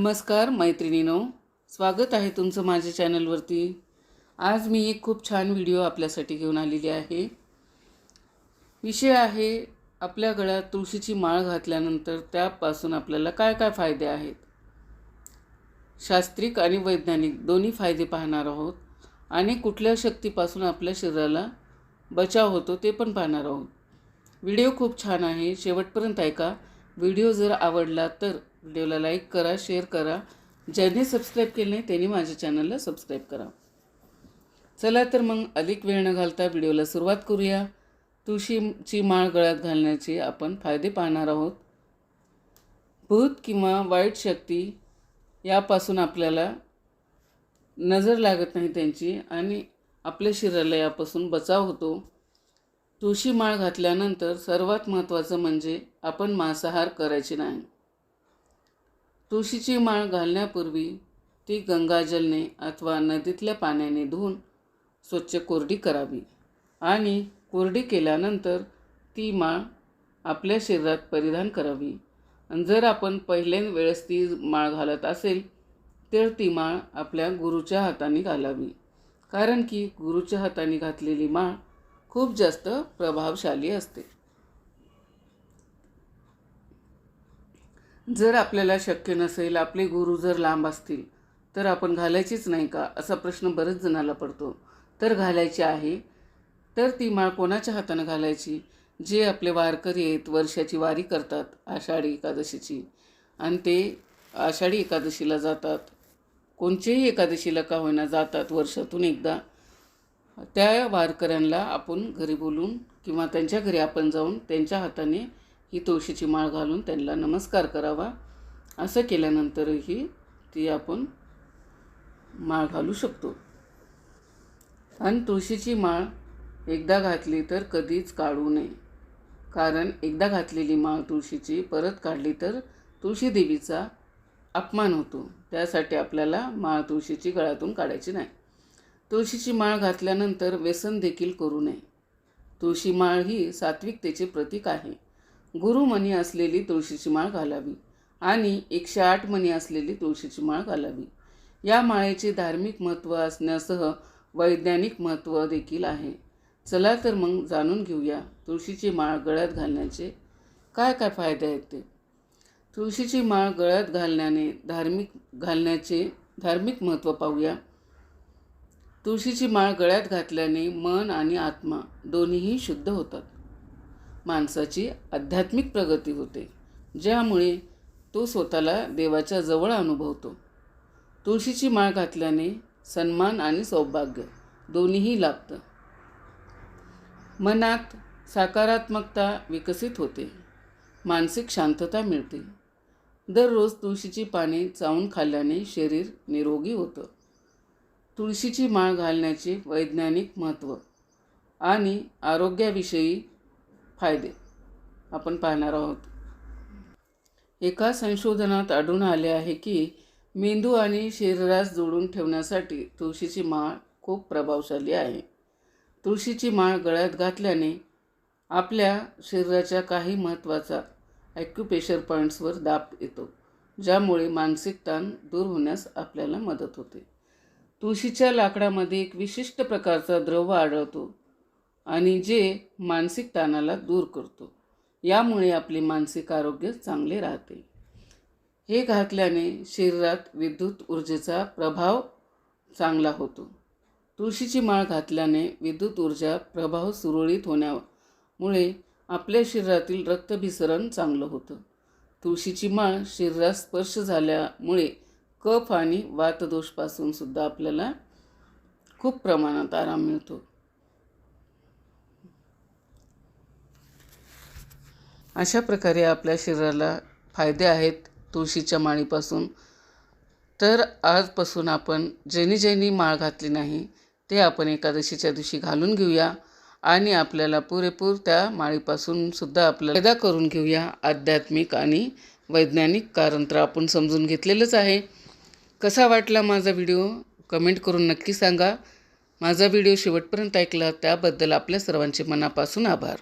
नमस्कार मैत्रिणीनो. स्वागत आहे तुमचं माझ्या चॅनलवरती. आज मी एक खूप छान व्हिडिओ आपल्यासाठी घेऊन आलेली आहे. विषय आहे आपल्या गळ्यात तुळशीची माळ घातल्यानंतर त्यापासून आपल्याला काय काय फायदे आहेत? शास्त्रिक आणि वैज्ञानिक दोन्ही फायदे पाहणार आहोत आणि कुठल्या शक्तीपासून आपल्या शरीराला बचाव होतो ते पण पाहणार आहोत. व्हिडिओ खूप छान आहे शेवटपर्यंत ऐका. व्हिडिओ जर आवडला तर व्हिडिओला लाईक करा शेअर करा. ज्यांनी सबस्क्राईब केले नाही त्यांनी माझ्या चॅनलला सबस्क्राईब करा. चला तर मग अधिक वेळ न घालता व्हिडिओला सुरुवात करूया. तुळशीची माळ गळ्यात घालण्याचे आपण फायदे पाहणार आहोत. भूत किंवा वाईट शक्ती यापासून आपल्याला नजर लागत नाही त्यांची आणि आपल्या शरीराला यापासून बचाव होतो. तुळशी माळ घातल्यानंतर सर्वात महत्त्वाचं म्हणजे आपण मांसाहार करायचे नाही. तुळशीची माळ घालण्यापूर्वी ती गंगाजलने अथवा नदीतल्या पाण्याने धुवून स्वच्छ कोरडी करावी. आणि कोरडी केल्यानंतर ती माळ आपल्या शरीरात परिधान करावी. जर आपण पहिल्यांदा वेळेस ती माळ घालत असेल तर ती माळ आपल्या गुरुच्या हाताने घालावी. कारण की गुरुच्या हाताने घातलेली माळ खूप जास्त प्रभावशाली असते. जर आपल्याला शक्य नसेल आपले गुरु जर लांब असतील तर आपण घालायचीच नाही का? असा प्रश्न बरेच जणाला पडतो. तर घालायची आहे. तर ती माळ कोणाच्या हातानं घालायची? जे आपले वारकरी आहेत वर्षाची वारी करतात आषाढी एकादशीची. आणि ते आषाढी एकादशीला जातात. कोणतेही एकादशीला का होईना जातात वर्षातून एकदा. त्या वारकऱ्यांना आपण घरी बोलून किंवा त्यांच्या घरी आपण जाऊन त्यांच्या हाताने ही तुळशीची माळ घालून त्यांना नमस्कार करावा. असं केल्यानंतरही ती आपण माळ घालू शकतो. आणि तुळशीची माळ एकदा घातली तर कधीच काढू नये. कारण एकदा घातलेली माळ तुळशीची परत काढली तर तुळशी देवीचा अपमान होतो. त्यासाठी आपल्याला माळ तुळशीची गळ्यातून काढायची नाही. तुळशीची माळ घातल्यानंतर व्यसन देखील करू नये. तुळशी माळ ही सात्विकतेचे प्रतीक आहे. गुरुमणी असलेली तुळशीची माळ घालावी आणि एकशे आठ मणी असलेली तुळशीची माळ घालावी. या माळेचे धार्मिक महत्त्व असण्यासह वैज्ञानिक महत्त्व देखील आहे. चला तर मग जाणून घेऊया तुळशीची माळ गळ्यात घालण्याचे काय काय फायदे आहेत ते. तुळशीची माळ गळ्यात घालण्याने धार्मिक घालण्याचे धार्मिक महत्त्व पाहूया. तुळशीची माळ गळ्यात घातल्याने मन आणि आत्मा दोन्हीही शुद्ध होतात. माणसाची आध्यात्मिक प्रगती होते ज्यामुळे तो स्वतःला देवाच्या जवळ अनुभवतो. तुळशीची माळ घातल्याने सन्मान आणि सौभाग्य दोन्हीही लाभतं. मनात सकारात्मकता विकसित होते मानसिक शांतता मिळते. दररोज तुळशीची पाने चावून खाल्ल्याने शरीर निरोगी होतं. तुळशीची माळ घालण्याचे वैज्ञानिक महत्त्व आणि आरोग्याविषयी फायदे आपण पाहणार आहोत. एका संशोधनात आढळून आले आहे की मेंदू आणि शरीरास जोडून ठेवण्यासाठी तुळशीची माळ खूप प्रभावशाली आहे. तुळशीची माळ गळ्यात घातल्याने आपल्या शरीराच्या काही महत्त्वाचा ॲक्युपेशर पॉईंट्सवर दाब येतो ज्यामुळे मानसिक ताण दूर होण्यास आपल्याला मदत होते. तुळशीच्या लाकडामध्ये एक विशिष्ट प्रकारचा द्रव आढळतो आणि जे मानसिक ताणाला दूर करतो यामुळे आपले मानसिक आरोग्य चांगले राहते. हे घातल्याने शरीरात विद्युत ऊर्जेचा प्रभाव चांगला होतो. तुळशीची माळ घातल्याने विद्युत ऊर्जा प्रभाव सुरळीत होण्यामुळे आपल्या शरीरातील रक्तभिसरण चांगलं होतं. तुळशीची माळ शरीरात स्पर्श झाल्यामुळे कफ आणि वातदोषपासून सुद्धा आपल्याला खूप प्रमाणात आराम मिळतो. अशा प्रकारे आपल्या शरीराला फायदे आहेत तुळशीच्या माळीपासून. तर आजपासून आपण ज्यांनी ज्यांनी माळ घातली नाही ते आपण एकादशीच्या दिवशी घालून घेऊया आणि आपल्याला पुरेपूर त्या माळीपासून सुद्धा आपल्याला फायदा करून घेऊया. आध्यात्मिक आणि वैज्ञानिक कारण तर आपण समजून घेतलेलंच आहे. कसा वाटला माझा व्हिडिओ? कमेंट करून नक्की सांगा. माझा व्हिडिओ शेवटपर्यंत ऐकला त्याबद्दल आपल्या सर्वांचे मनापासून आभार.